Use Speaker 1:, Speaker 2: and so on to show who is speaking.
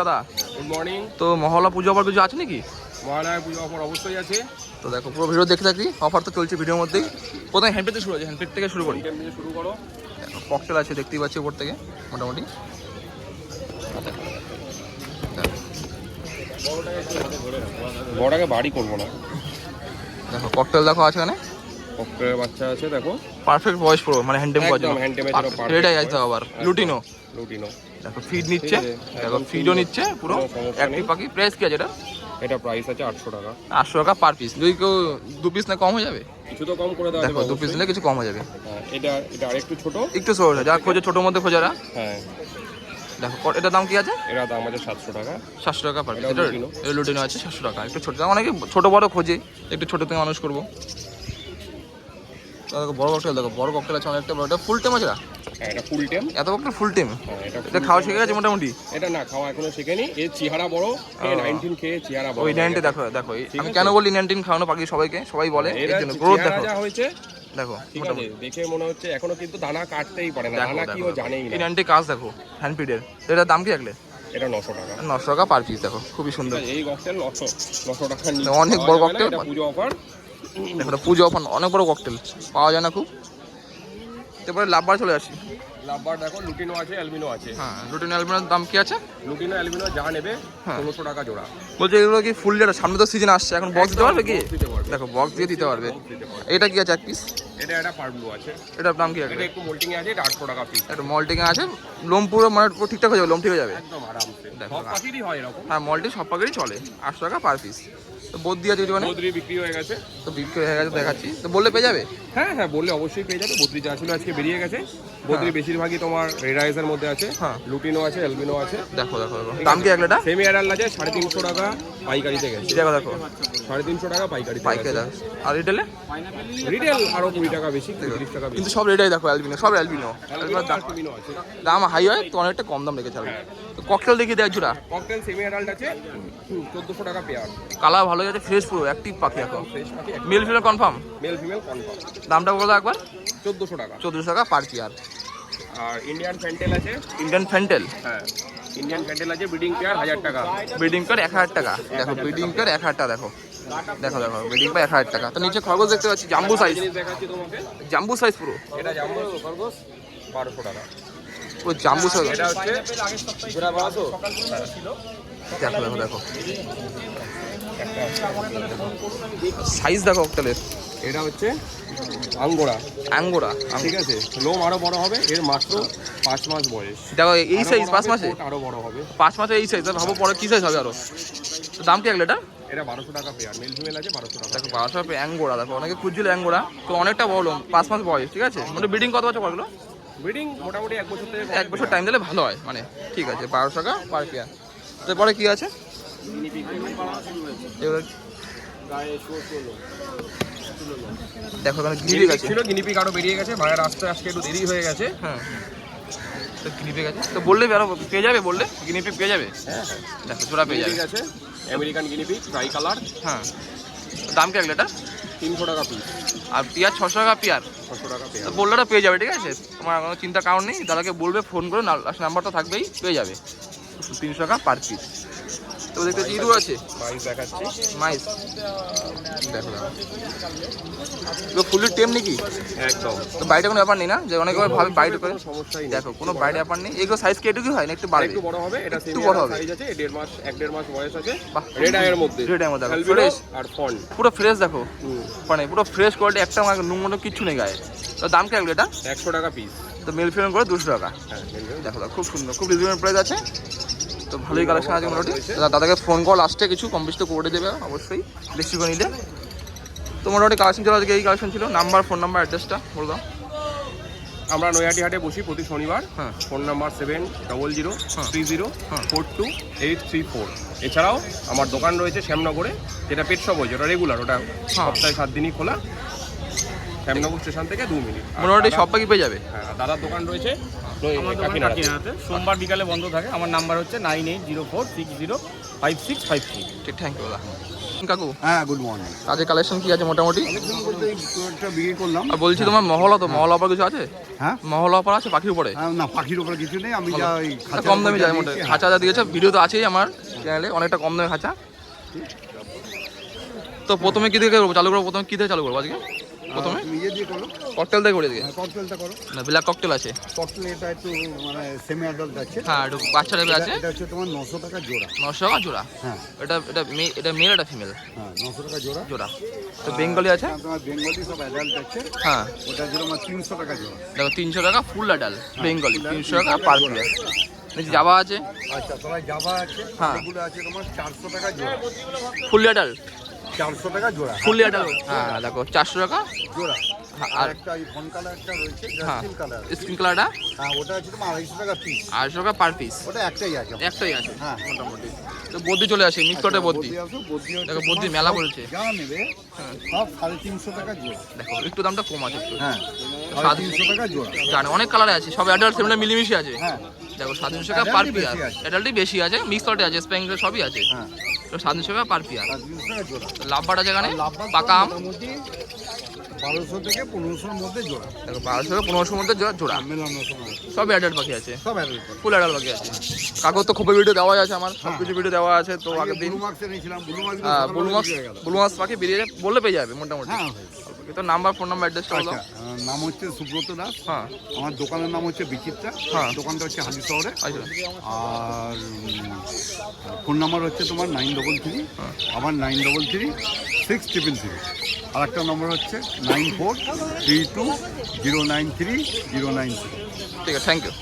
Speaker 1: দাদা?
Speaker 2: Good morning
Speaker 1: তো মহলা পুজো আবার কিছু আছে নাকি?
Speaker 2: মহালয়া পুজো অফার অবশ্যই আছে।
Speaker 1: তো দেখো পুরো ভিডিও দেখে থাকি অফার তো চলছে ভিডিওর মধ্যেই। প্রথমে হ্যান্ডপেড থেকে শুরু আছে হ্যান্ডপেড থেকে শুরু করি।
Speaker 2: শুরু করো।
Speaker 1: ককটেল আছে দেখতেই পাচ্ছি উপর থেকে মোটামুটি।
Speaker 2: বড়টাকে বাড়ি করব না।
Speaker 1: দেখো ককটেল দেখো আছে এখানে।
Speaker 2: ককটেলের বাচ্চা আছে দেখো।
Speaker 1: পারফেক্ট বয়স পুরো মানে হ্যান্ডেম করা
Speaker 2: একদম hand damage এরও perfect
Speaker 1: এটাই আছে আবার। লুটিনো
Speaker 2: লুটিনো
Speaker 1: দেখো ফিড নিচ্ছে দেখো ফিডও নিচ্ছে পুরো একটি পাখি প্রাইস কি আছে এটা?
Speaker 2: এটা প্রাইস আছে আটশো টাকা।
Speaker 1: আটশো টাকা পার পিস যদি কেউ দু পিস না কম হয়ে যাবে?
Speaker 2: কিছু তো কম করে দেওয়া
Speaker 1: দেখো দু পিস নিলে কিছু কম হয়ে যাবে।
Speaker 2: হ্যাঁ, এটা এটা আরেকটু ছোট।
Speaker 1: একটু সহজ যারা খোঁজে ছোটোর মধ্যে খোঁজারা
Speaker 2: হ্যাঁ।
Speaker 1: দেখো এটার দাম কি আছে?
Speaker 2: এরা দাম আছে সাতশো টাকা।
Speaker 1: সাতশো টাকা পার পিস এটা
Speaker 2: লুটিনো।
Speaker 1: আছে সাতশো টাকা। একটু ছোটো। অনেকে ছোট বড় খোঁজে একটু ছোটো থেকে মানুষ করব। দেখো বড় ককটেল দেখো বড় ককটেল আছে অনেকটা বড়। এটা ফুল টেম আছে
Speaker 2: হ্যাঁ এটা ফুল টেম
Speaker 1: এত ককটেল ফুল টেম
Speaker 2: হ্যাঁ এটা
Speaker 1: খাওয়া শিখে গেছে মোটামুটি?
Speaker 2: এটা না খাওয়া এখনও শেখেনি। এর চেহারা বড় এ নাইনটিন খেয়ে চেহারা বড়।
Speaker 1: ওই
Speaker 2: হয়ে
Speaker 1: নাইনটি
Speaker 2: গেছে।
Speaker 1: দেখো দেখো আমি কেন বলি নাইনটিন খাওয়ানো পাখি সবাইকে? সবাই বলে এর জন্য গ্রোথ দেখো।
Speaker 2: যা হয়েছে
Speaker 1: দেখো
Speaker 2: দেখে মনে হচ্ছে এখনও কিন্তু দানা কাটতেই পারে না। দানা কি ও জানেই
Speaker 1: এই
Speaker 2: না
Speaker 1: নাইনটি কাজ দেখো হ্যান্ড এটার দাম কি রাখলে
Speaker 2: এটা নশো টাকা।
Speaker 1: নশো টাকা পার পিস দেখো খুবই সুন্দর।
Speaker 2: এই ককটেল নশো নশো টাকা
Speaker 1: অনেক বড়।
Speaker 2: এটা পুজো অফার
Speaker 1: দেখো পুজো অফার অনেক বড় ককটেল পাওয়া যায় না খুব। তারপরে লাভবার চলে আসি।
Speaker 2: লাভবার দেখো লুটিনো আছে অ্যালবিনো আছে।
Speaker 1: হ্যাঁ রুটিন অ্যালবামের দাম কি আছে?
Speaker 2: লুটিনো অ্যালবিনো যা নেবে
Speaker 1: হ্যাঁ।
Speaker 2: ষোলোশো টাকা জোড়া।
Speaker 1: বলছে এগুলো কি ফুল যেটা? সামনে তো সিজন আসছে এখন বক্স দিতে পারবে কি। দেখো বক্স দিয়ে দিতে পারবে। এটা কি আছে এক পিস
Speaker 2: এটা একটা পারব্লু আছে।
Speaker 1: এটার দাম কি
Speaker 2: এটা একটু মোল্টিং আছে এটা আটশো টাকা পিস
Speaker 1: একটা মল্টিং আছে লোম পুরো মানে ঠিকঠাক হয়ে যাবে লোম ঠিক হয়ে যাবে।
Speaker 2: একদম আরামসে।
Speaker 1: দেখো,
Speaker 2: সব পাখিরই হয় এরকম।
Speaker 1: হ্যাঁ মল্টি সব পাকেরই চলে আটশো টাকা পার পিস তো দিয়ে যদি মানে?
Speaker 2: বদ্রি বিক্রি হয়ে গেছে।
Speaker 1: তো বিক্রি হয়ে গেছে দেখাচ্ছি। তো বললে পেয়ে যাবে?
Speaker 2: হ্যাঁ হ্যাঁ বললে অবশ্যই পেয়ে যাবে। বদ্রি যা ছিল আজকে বেরিয়ে গেছে। বদ্রি বেশিরভাগই তোমার রেড আইসের মধ্যে আছে।
Speaker 1: হ্যাঁ।
Speaker 2: লুটিনো আছে অ্যালবিনো আছে।
Speaker 1: দেখো দেখো দাম কি একলাটা
Speaker 2: সেমি অ্যাডাল আছে সাড়ে তিনশো টাকা পাইকারিতে গেছে।
Speaker 1: দেখো দেখো।
Speaker 2: সাড়ে তিনশো টাকা পাইকারিতে
Speaker 1: পাইকে দেখো। আর রিটেলে
Speaker 2: রিটেল আরও কুড়ি টাকা বেশি তিরিশ টাকা
Speaker 1: কিন্তু সব রেটাই দেখো অ্যালবিনো সব অ্যালবিনো দাম
Speaker 2: আছে।
Speaker 1: হাই হয় তো অনেকটা কম দাম রেখেছে আলবিনো তো ককটেল দেখিয়ে দেয় জোড়া।
Speaker 2: ককটেল সেমি অ্যাডাল্ট আছে চোদ্দোশো টাকা পেয়ার
Speaker 1: কালার ভালো আছে ফ্রেশ পুরো অ্যাক্টিভ পাখি এখন। Male female confirm
Speaker 2: male female confirm
Speaker 1: দামটা বলো একবার।
Speaker 2: চোদ্দোশো টাকা।
Speaker 1: চোদ্দোশো টাকা পার পেয়ার
Speaker 2: আর ইন্ডিয়ান ফ্যান্টেল আছে?
Speaker 1: ইন্ডিয়ান ফ্যান্টেল
Speaker 2: হ্যাঁ। ইন্ডিয়ান ফ্যান্টেল আছে ব্রিডিং পেয়ার হাজার টাকা।
Speaker 1: ব্রিডিং পেয়ার এক হাজার টাকা। দেখো ব্রিডিং পেয়ার এক হাজার টাকা দেখো। দেখো দেখো ব্রিডিং পেয়ার এক হাজার টাকা। তো নিচে খরগোশ দেখতে পাচ্ছি জাম্বু সাইজ
Speaker 2: দেখাচ্ছি তোমাকে।
Speaker 1: জাম্বু সাইজ পুরো।
Speaker 2: এটা জাম্বো খরগোশ বারোশো টাকা।
Speaker 1: পুরো জাম্বু সাইজ
Speaker 2: এটা হচ্ছে
Speaker 1: দেখো দেখো দেখো। সাইজ দেখো ককটেলের।
Speaker 2: এটা হচ্ছে আঙ্গোরা।
Speaker 1: আঙ্গোরা।
Speaker 2: ঠিক আছে? লোম আরও বড় হবে এর মাত্র পাঁচ মাস বয়স।
Speaker 1: দেখো এই সাইজ পাঁচ মাসে?
Speaker 2: আরও বড় হবে।
Speaker 1: পাঁচ মাসে এই সাইজ ভাবো পরে কি সাইজ হবে আরও? দাম কি একলে এটা
Speaker 2: এটা বারোশো টাকা পেয়ার মেল ফিমেল আছে বারোশো টাকা
Speaker 1: দেখো বারোশো টাকা অ্যাঙ্গোরা দেখো অনেকে খুঁজছিল অ্যাঙ্গোরা তো অনেকটা বড় লোম, পাঁচ মাস বয়স ঠিক আছে? মানে কত বছর করল
Speaker 2: ব্রিডিং মোটামুটি এক বছর থেকে
Speaker 1: এক বছর টাইম দিলে ভালো হয় মানে ঠিক আছে বারোশো টাকা পার পেয়ার তারপরে কি আছে? দেখো এখানে গিরিবিক আছে
Speaker 2: ছিল গিনিপিক আরও বেরিয়ে গেছে। ভাইয়ের আসতে আজকে একটু দেরি হয়ে গেছে।
Speaker 1: হ্যাঁ। তো গিনিপিক আছে। তো বললে আরও পেয়ে যাবে বললে? গিনিপিক পেয়ে যাবে?
Speaker 2: হ্যাঁ হ্যাঁ।
Speaker 1: দেখো জোড়া পেয়ে যাবে।
Speaker 2: আছে। আমেরিকান গিনিপিক ট্রাই কালার
Speaker 1: হ্যাঁ। দাম কি একটা
Speaker 2: তিনশো টাকা পিস
Speaker 1: আর পেঁয়াজ ছশো টাকা পেঁয়াজ।
Speaker 2: ছশো টাকা পেয়ার
Speaker 1: বললে ওটা পেয়ে যাবে ঠিক আছে? তোমার কোনো চিন্তা কারণ নেই। দাদাকে বলবে ফোন করে নাম্বার তো থাকবেই পেয়ে যাবে। তিনশো টাকা পার পিস তো দেখতে ইঁদু আছে?
Speaker 2: দেখাচ্ছি।
Speaker 1: মাইস? দেখো দেখো। এগুলো টেম নাকি?
Speaker 2: একদম।
Speaker 1: তো বাইরে কোনো ব্যাপার নেই না? যে অনেকে ভাবে বাইরে করে
Speaker 2: সমস্যাই
Speaker 1: দেখো কোনো বাইরে ব্যাপার নেই। এগুলো সাইজ কি এটুকু হয় না? একটু বাড়বে।
Speaker 2: একটু বড় হবে এটা
Speaker 1: একটু বড় হবে।
Speaker 2: সাইজ আছে দেড় মাস এক দেড় মাস বয়স আছে। রেড মধ্যে।
Speaker 1: এর মধ্যে।
Speaker 2: আর ফন্ট
Speaker 1: পুরো ফ্রেশ দেখো। মানে পুরো ফ্রেশ কোয়ালিটি একটা মানে নুন কিচ্ছু নেই গায়ে। তো দাম কি এটা?
Speaker 2: একশো টাকা পিস
Speaker 1: তো মেল ফিমেল করে দুশো টাকা।
Speaker 2: হ্যাঁ
Speaker 1: দেখো দেখো খুব সুন্দর খুব রিজনেবল প্রাইস আছে। তো ভালোই কালেকশন আছে মোটামুটি। দাদা দাদাকে ফোন কল লাস্টে কিছু কম বেশি তো করে দেবে অবশ্যই। বেশি করে নিলে। তো মোটামুটি কালেকশন ছিল আজকে এই কালেকশন ছিল। নাম্বার ফোন নাম্বার অ্যাড্রেসটা বলে দাও।
Speaker 2: আমরা নৈহাটি হাটে বসি প্রতি শনিবার।
Speaker 1: হ্যাঁ।
Speaker 2: Phone number seven double zero
Speaker 1: হ্যাঁ।
Speaker 2: থ্রি জিরো
Speaker 1: হ্যাঁ।
Speaker 2: Four two eight three four এছাড়াও আমার দোকান রয়েছে শ্যামনগরে যেটা পেট শপ হয়েছে ওটা রেগুলার ওটা সপ্তাহে সাত দিনই খোলা। শ্যামনগর স্টেশন থেকে দু মিনিট।
Speaker 1: মোটামুটি সব পাখি পেয়ে যাবে।
Speaker 2: হ্যাঁ দাদার দোকান রয়েছে
Speaker 3: আমার দোকান
Speaker 2: কাকিনাড়াতে।
Speaker 3: সোমবার বিকালে বন্ধ থাকে। আমার নাম্বার হচ্ছে nine eight zero four six zero five six five three.
Speaker 1: ঠিক থ্যাংক ইউ দাদা কাকু
Speaker 4: হ্যাঁ গুড মর্নিং।
Speaker 1: কাজের কালেকশন কি আছে মোটামুটি?
Speaker 4: বিক্রি করলাম।
Speaker 1: আর বলছি তোমার মহলা তো মহল অফার কিছু আছে?
Speaker 4: হ্যাঁ?
Speaker 1: মহল অফার আছে পাখির উপরে?
Speaker 4: হ্যাঁ, না পাখির উপরে কিছু নেই। আমি যা
Speaker 1: কম দামে
Speaker 4: উপরে
Speaker 1: যায়
Speaker 4: যা
Speaker 1: মোটে খাঁচা যা দিয়েছে ভিডিও তো আছেই আমার চ্যানেলে অনেকটা কম দামে খাঁচা। তো প্রথমে কি থেকে চালু করব প্রথমে? কি থেকে চালু করব আজকে?
Speaker 4: হ্যাঁ,
Speaker 1: প্রথমে?
Speaker 4: তুমি ইয়ে দিয়ে করো।
Speaker 1: ককটেল থেকে করে দিকে।
Speaker 4: ককটেলটা করো।
Speaker 1: না ব্ল্যাক ককটেল আছে।
Speaker 4: ককটেল এটা একটু মানে সেমি অ্যাডাল্ট আছে।
Speaker 1: হ্যাঁ একটু বাচ্চা টাইপের আছে।
Speaker 4: এটা- হচ্ছে তোমার নশো টাকা জোড়া।
Speaker 1: নশো টাকা জোড়া?
Speaker 4: হ্যাঁ।
Speaker 1: এটা এটা মেয়ে এটা মেল এটা ফিমেল
Speaker 4: হ্যাঁ নশো টাকা জোড়া।
Speaker 1: জোড়া। তো বেঙ্গলি আছে?
Speaker 4: তোমার বেঙ্গলি সব অ্যাডাল্ট আছে।
Speaker 1: হ্যাঁ।
Speaker 4: ওটা ছিল আমার তিনশো টাকা জোড়া।
Speaker 1: দেখো তিনশো টাকা ফুল অ্যাডাল বেঙ্গলি। তিনশো টাকা পার পিয়ার জাবা আছে?
Speaker 4: আচ্ছা তোমার জাবা আছে।
Speaker 1: হ্যাঁ।
Speaker 4: এগুলো আছে তোমার চারশো টাকা জোড়া।
Speaker 1: ফুল অ্যাডাল
Speaker 4: চারশো টাকা জোড়া।
Speaker 1: হ্যাঁ দেখো চারশো টাকা।
Speaker 4: জোড়া।
Speaker 1: হ্যাঁ,
Speaker 4: আর
Speaker 1: আর
Speaker 4: একটা এই ফোন কালার একটা রয়েছে
Speaker 1: হ্যাঁ
Speaker 4: কালার।
Speaker 1: স্ক্রিন কালারটা?
Speaker 4: হ্যাঁ ওটা আছে তোমার আড়াইশো টাকা পিস
Speaker 1: আড়াইশো টাকা পার পিস
Speaker 4: ওটা একটাই আছে।
Speaker 1: একটাই আছে
Speaker 4: হ্যাঁ।
Speaker 1: মোটামুটি। তো বদ্যি চলে আসে মিক্স কটে বদ্যি দেখো, বদ্রি মেলা বলছে।
Speaker 4: যা নেবে। সব সাড়ে তিনশো টাকা জোড়া।
Speaker 1: দেখো একটু দামটা কম আছে
Speaker 4: হ্যাঁ
Speaker 1: সাড়ে
Speaker 4: সাড়ে তিনশো টাকা জোড়া।
Speaker 1: জানে অনেক কালারে আছে সব অ্যাডাল্ট সেগুলো মিলিমিশে আছে।
Speaker 4: হ্যাঁ।
Speaker 1: দেখো সাত তিনশো টাকা পার
Speaker 4: বেশি আছে।
Speaker 1: অ্যাডাল্টই বেশি আছে মিক্স আছে স্প্যাঙ্গেল সবই আছে।
Speaker 4: হ্যাঁ।
Speaker 1: তো সাত তিনশো টাকা পার পিয়ার। লাভবাট আছে এখানে পাকা আম?
Speaker 4: বারোশো থেকে পনেরোশোর মধ্যে জোড়া।
Speaker 1: বারোশো থেকে পনেরোশোর মধ্যে জোড়া জোড়া। সব অ্যাডাল্ট পাখি আছে।
Speaker 4: সব
Speaker 1: ফুল অ্যাডাল্ট পাখি আছে। কাকুর তো খুবই ভিডিও দেওয়া আছে আমার। সব কিছু ভিডিও দেওয়া আছে। তো আগের দিন
Speaker 4: ব্লু মার্কস ব্লু মার্কস
Speaker 1: হ্যাঁ ব্লু পাখি বেরিয়ে বললে পেয়ে যাবে মোটামুটি।
Speaker 4: হ্যাঁ
Speaker 1: তো নাম্বার ফোন নাম্বার অ্যাড্রেসটা হলো
Speaker 4: আচ্ছা নাম হচ্ছে সুব্রত দাস।
Speaker 1: হ্যাঁ।
Speaker 4: আমার দোকানের নাম হচ্ছে বিচিত্রা।
Speaker 1: হ্যাঁ।
Speaker 4: দোকানটা হচ্ছে হাজি শহরে।
Speaker 1: আচ্ছা।
Speaker 4: আর ফোন নাম্বার হচ্ছে তোমার নাইন ডবল থ্রি আমার nine double three six triple three আর একটা নম্বর হচ্ছে nine four three two zero nine three zero nine three
Speaker 1: ঠিক আছে থ্যাংক ইউ